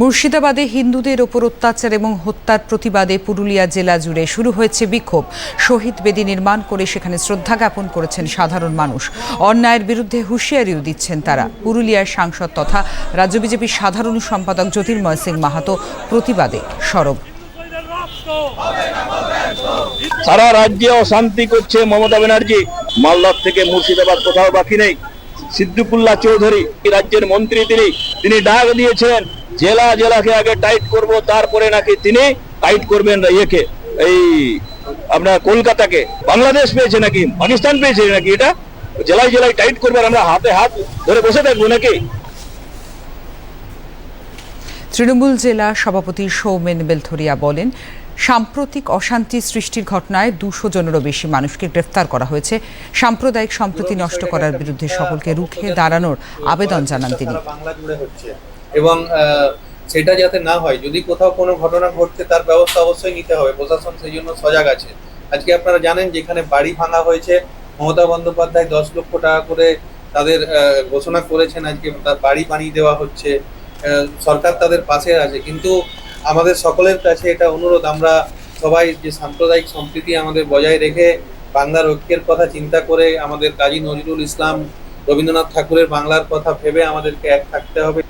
মুর্শিদাবাদে হিন্দুদের ওপর অত্যাচার এবং হত্যার প্রতিবাদে পুরুলিয়া জেলা জুড়ে শুরু হয়েছে বিক্ষোভ। শহীদ বেদি নির্মাণ করে সেখানে শ্রদ্ধা জ্ঞাপন করেছেন সাধারণ মানুষ। অন্যায়ের বিরুদ্ধে হুঁশিয়ারিও দিচ্ছেন তারা। পুরুলিয়ার সাংসদ তথা রাজ্য বিজেপির সাধারণ সম্পাদক জ্যোতির্ময় সিং মাহাতো প্রতিবাদে সরব। সারা রাজ্যে অশান্তি করছে মমতা ব্যানার্জি। মালদার থেকে মুর্শিদাবাদ কোথাও বাকি নেই। সিদ্দিকুল্লাহ চৌধুরী রাজ্যের মন্ত্রী তিনি তিনি ডাক দিয়েছেন, জেলা জেলাকে আগে টাইট করব, তারপরে নাকি তিনি টাইট করবেন ইয়েকে এই আপনার কলকাতাকে। বাংলাদেশ পেয়েছে নাকি? পাকিস্তান পেয়েছে নাকি এটা? জেলায় জেলায় টাইট করবেন আমরা হাতে হাত ধরে বসে থাকব নাকি? তৃণমূল জেলা সভাপতি সৌমেন বেলথরিয়া বলেন সাম্প্রতিক অশান্তি সৃষ্টির ঘটনায় দুশো জনেরও বেশি মানুষকে গ্রেফতার করা হয়েছে। সাম্প্রদায়িক সম্প্রীতি নষ্ট করার বিরুদ্ধে সকলকে রুখে দাঁড়ানোর আবেদন জানান তিনি। এবং সেটা যাতে না হয় যদি কোথাও কোনো ঘটনা ঘটছে তার ব্যবস্থা অবশ্যই নিতে হবে। প্রশাসন সেই জন্য সজাগ আছে। আজকে আপনারা জানেন যেখানে বাড়ি ভাঙা হয়েছে। মমতা বন্দ্যোপাধ্যায় দশ লক্ষ টাকা করে তাদের ঘোষণা করেছেন আজকে তার বাড়ি বানিয়ে দেওয়া হচ্ছে। সরকার তাদের পাশে আছে। কিন্তু আমাদের সকলের কাছে এটা অনুরোধ। আমরা সবাই যে সাম্প্রদায়িক সম্প্রীতি আমাদের বজায় রেখে বাংলার ঐক্যের কথা চিন্তা করে আমাদের কাজী নজরুল ইসলাম রবীন্দ্রনাথ ঠাকুরের বাংলার কথা ভেবে আমাদেরকে এক থাকতে হবে।